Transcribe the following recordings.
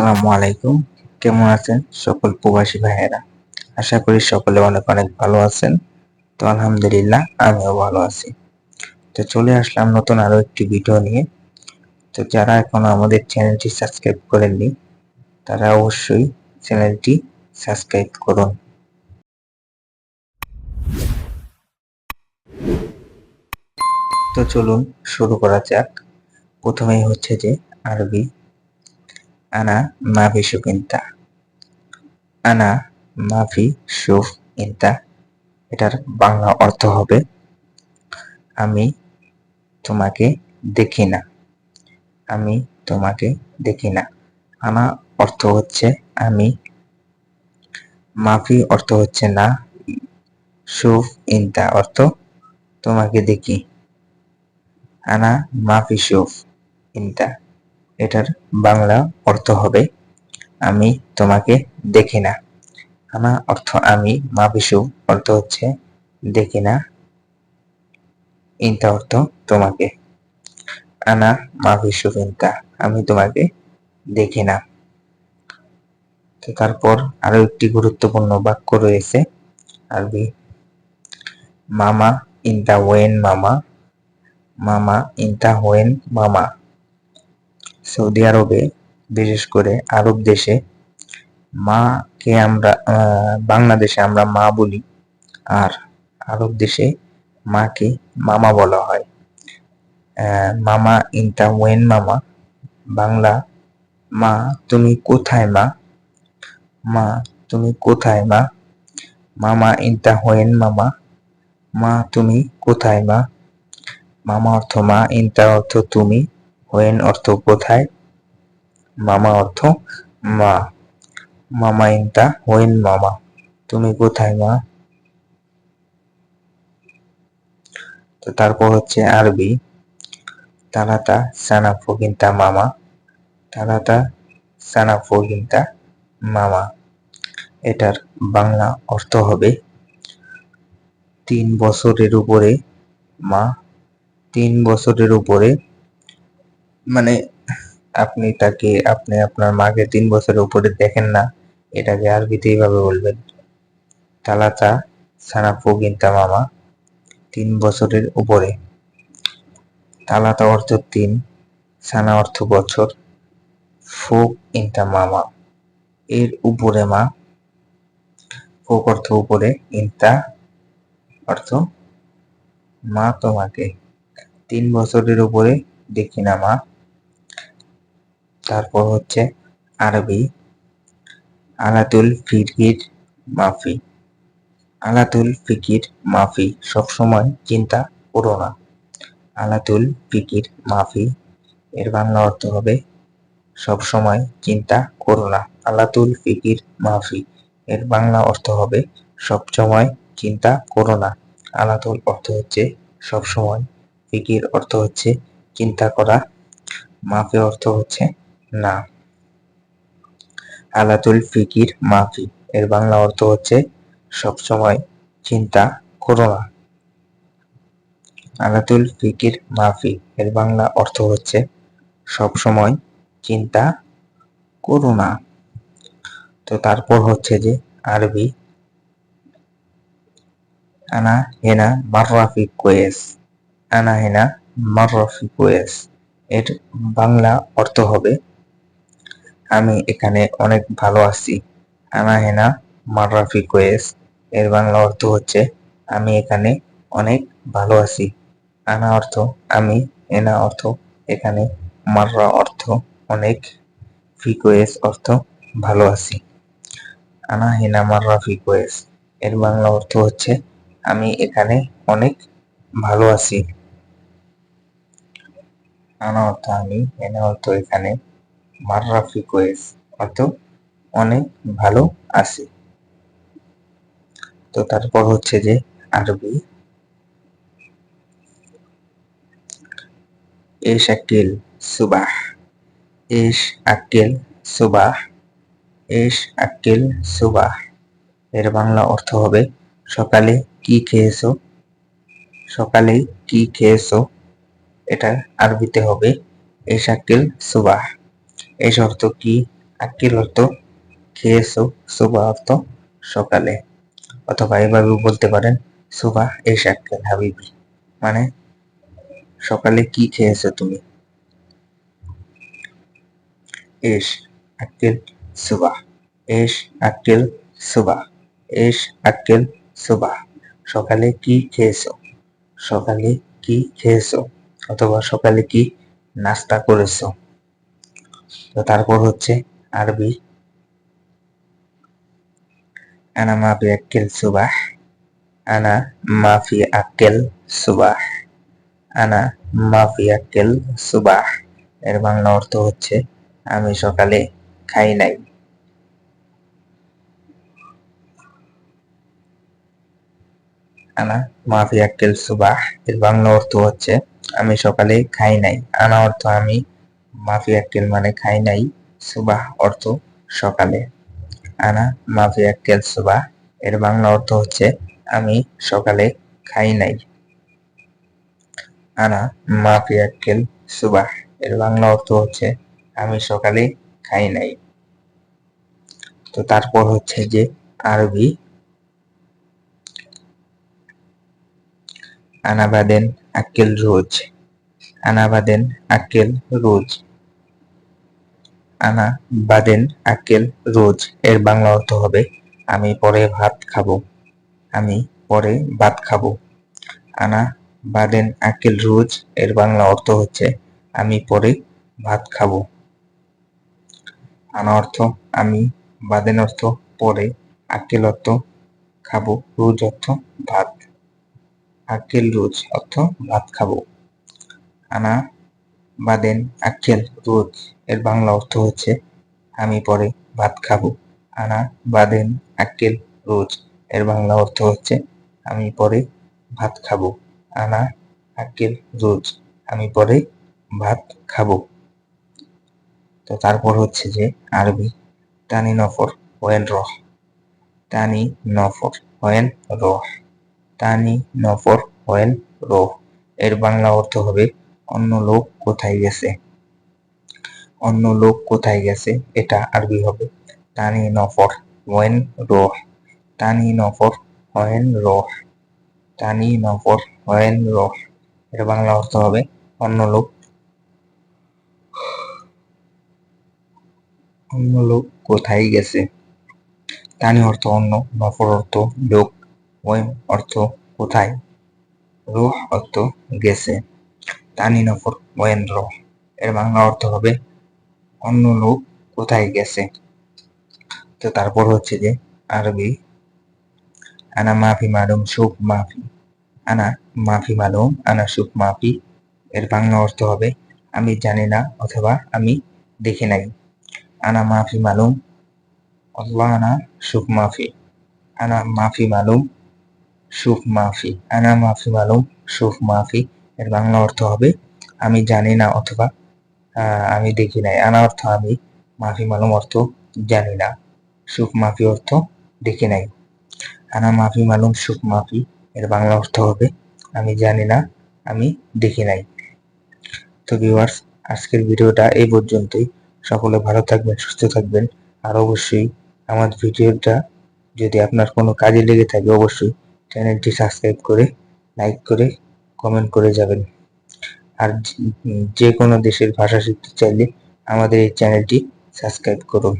আসসালামু আলাইকুম। কেমন আছেন সকল প্রবাসী ভাইয়েরা? আশা করি সকলে অনেক অনেক ভালো আছেন। তো আলহামদুলিল্লাহ, আমিও ভালো আছি। তো চলে আসলাম নতুন আরও একটি ভিডিও নিয়ে। তো যারা এখনও আমাদের চ্যানেলটি সাবস্ক্রাইব করেননি, তারা অবশ্যই চ্যানেলটি সাবস্ক্রাইব করুন। তো চলুন শুরু করা যাক। প্রথমেই হচ্ছে যে আরবি আনা মাফি সুখ ইন্তা আনা মাফি সুখ ইন্তা এটার বাংলা অর্থ হবে, আমি তোমাকে দেখি না। আমি তোমাকে দেখি না। আনা অর্থ হচ্ছে আমি। মাফি অর্থ হচ্ছে না। সুফ ইন্তা অর্থ তোমাকে দেখি। আনা মাফি সুফ ইন্তা। এটার বাংলা অর্থ হবে, আমি তোমাকে দেখি না। আনা অর্থ, আমি মাফিসু অর্থ হচ্ছে, দেখি না। ইন্তা অর্থ, তোমাকে। আনা মাফিসু ইন্তা, আমি তোমাকে দেখি না। তো তারপর আরও একটি গুরুত্বপূর্ণ বাক্য রয়েছে, আরবি, মামা ইন্তা ওয়েন মামা। মামা ইন্তা ওয়েন মামা। সৌদি আরবে, বিশেষ করে আরব দেশে, মাকে আমরা বাংলাদেশে আমরা মা বলি, আর আরব দেশে মাকে মামা বলা হয়। মামা ইনটা ওয়েন মামা, বাংলা, মা তুমি কোথায় মা? মা তুমি কোথায় মা? মামা ইনটা হোয়েন মামা, মা তুমি কোথায় মা? মামা অর্থ মা ইনটা অর্থ তুমি হোয়েন অর্থ কোথায়? মামা অর্থ মা। মামা ইনতা হোয়েন মামা। তুমি কোথায় মা? তো তারপর হচ্ছে আরবি। তালাতা সানা ফকিন্তা মামা। তালাতা সানা ফকিন্তা মামা। এটার বাংলা অর্থ হবে তিন বছরের উপরে মা। তিন বছরের উপরে মানে আপনি তাকে, আপনি আপনার মাকে তিন বছরের উপরে দেখেন না, এটাকে আরবিতে এইভাবে বলবেন? তালাতা সানাফু গিন্তা মামা, তিন বছরের উপরে। তালাতা অর্থ তিন সানা অর্থ বছর। ফোক ইন্তা মামা, এর উপরে মা ফোক অর্থ উপরে ইন্তা অর্থ মা তোমাকে। তিন বছরের উপরে দেখি না মা। তারপর হচ্ছে আরবি আলাতুল ফিকির মাফি। আলাতুল ফিকির মাফি সবসময় চিন্তা করো না। আলাতুল ফিকির মাফি, এর বাংলা অর্থ হবে সবসময় চিন্তা করো না। আলাতুল ফিকির মাফি, এর বাংলা অর্থ হবে সবসময় চিন্তা করো না। আলাতুল অর্থ হচ্ছে সবসময়, ফিকির অর্থ হচ্ছে চিন্তা করা। মাফি অর্থ হচ্ছে না। আলাতুল ফিকির মাফি, এর বাংলা অর্থ হচ্ছে, সবসময় চিন্তা করো না। আলাতুল ফিকির মাফি, এর বাংলা অর্থ হচ্ছে, সবসময় চিন্তা করো না। তো তারপর হচ্ছে যে, আরবি, আনা হেনা মাররাফি কোয়েস, আনা হেনা মাররাফি কোয়েস, এর বাংলা অর্থ হবে আমি এখানে অনেক ভালো আছি। আনা হেনা মাররাফি কোয়েস এর বাংলা অর্থ হচ্ছে, আমি এখানে অনেক ভালো আছি। আনা অর্থ, আমি এনা অর্থ, এখানে মাররা অর্থ, অনেক ফিকোয়েস অর্থ, ভালো আছি। আনা হেনা, মাররা ফিকোয়েস এর বাংলা অর্থ হচ্ছে, আমি এখানে অনেক ভালো আছি। আনা অর্থ, আমি এনা অর্থ, এখানে মাররাফি কোয়েস অর্থ অনেক ভালো আছি। তো তারপর হচ্ছে যে আরবি। এস আকিল সুবাহ। এস আকিল সুবাহ। এস আকিল সুবাহ। এর বাংলা অর্থ হবে, সকালে কি খেয়েছো? সকালে কি খেয়েছো? এটা আরবিতে হবে এস আকিল সুবাহ। এস অর্থ কি? আক্কিল অর্থ খেয়েছো সুবা অর্থ সকালে। অথবা এভাবেও বলতে পারেন সুবা এস আক্কেল হাবিবি? মানে সকালে কি খেয়েছো তুমি? এস আক্কেল সুবা এস আক্কেল সুবা এস আক্কেল সুবা সকালে কি খেয়েছো? সকালে কি খেয়েছো? অথবা সকালে কি নাস্তা করেছ? তো তারপর হচ্ছে আরবি। আনা মাফি আক্কেল সুবাহ, আনা মাফি আক্কেল সুবাহ, আনা মাফি আক্কেল সুবাহ। এর বাংলা অর্থ হচ্ছে, আমি সকালে খাই নাই। আনা মাফি আক্কেল সুবাহ, এর বাংলা অর্থ হচ্ছে, আমি সকালে খাই নাই। আনা অর্থ আমি মাফি আক্কেল মানে খাই নাই, সুবাহ অর্থ সকালে। আনা মাফি আক্কেল সুবাহ, এর বাংলা অর্থ হচ্ছে, আমি সকালে খাই নাই। আনা মাফি আক্কেল সুবাহ, এর বাংলা অর্থ হচ্ছে, আমি সকালে খাই নাই। তো তারপর হচ্ছে যে আরবি আনাবাদেন আক্কেল রোজ। আনাবাদেন আক্কেল রোজ। আনা বাদেন আক্কেল রোজ। এর বাংলা অর্থ হবে, আমি পরে ভাত খাব। আমি পরে ভাত খাব। আনা বাদেন আক্কেল রোজ, এর বাংলা অর্থ হচ্ছে, আমি পরে ভাত খাব। আনা অর্থ, আমি বাদেন অর্থ, পরে আক্কেল অর্থ, খাব। রোজ অর্থ, ভাত। আক্কেল রোজ অর্থ, ভাত খাব। আনা বাদেন আক্কেল রোজ এর বাংলা অর্থ হচ্ছে, আমি পরে ভাত খাব। আনা বাদেন আক্কেল রোজ। এর বাংলা অর্থ হচ্ছে, আমি পরে ভাত খাব। আনা আক্কেল রোজ, আমি পরে ভাত খাব। তো তারপর হচ্ছে যে আরবি, তানি নফর ওয়েন রহ। তানি নফর ওয়েন রহ। তানি নফর ওয়েন রহ। এর বাংলা অর্থ হবে অন্য লোক কোথায় গেছে? অন্য লোক কোথায় গেছে? এটা আরবি হবে। তানি নফর, ওয়েন রহ। তানি নফর, ওয়েন রহ। তানি নফর, ওয়েন রহ। এর বাংলা অর্থ হবে অন্য লোক। অন্য লোক কোথায় গেছে? তানি অর্থ অন্য, নফর অর্থ লোক। ওয়েন অর্থ কোথায়? রোহ অর্থ গেছে। তানি নফর ওয়েন রোহ এর বাংলা অর্থ হবে, অন্য লোক কোথায় গেছে? তো তারপর হচ্ছে যে, আরবি, আনা মাফি মালুম সুখ মাফি। আনা মাফি মালুম, আনা সুখ মাফি। এর বাংলা অর্থ হবে, আমি জানি না অথবা আমি দেখি নাই। আনা মাফি মালুম, আল্লাহ আনা সুখ মাফি। আনা মাফি মালুম, সুখ মাফি। আনা মাফি মালুম, সুখ মাফি। এর বাংলা অর্থ হবে, আমি জানি না অথবা আমি দেখি নাই। আনা অর্থ আমি, মাফি মালুম অর্থ জানি না। সুখ মাফি অর্থ দেখি নাই। আনা মাফি মালুম সুখ মাফি, এর বাংলা অর্থ হবে, আমি জানি না, আমি দেখি নাই। তো ভিউয়ার্স আজকের ভিডিওটা এই পর্যন্তই। সকলে ভালো থাকবেন, সুস্থ থাকবেন। আর অবশ্যই আমার ভিডিওটা যদি আপনার কোনো কাজে লেগে থাকে, অবশ্যই চ্যানেলটি সাবস্ক্রাইব করে, লাইক করে কমেন্ট করে যাবেন। আর যে কোনো দেশের ভাষা শিখতে চাইলে আমাদের এই চ্যানেলটি সাবস্ক্রাইব করুন।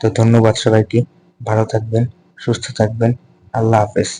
তো ধন্যবাদ সবাইকে। ভালো থাকবেন, সুস্থ থাকবেন। আল্লাহ হাফেজ।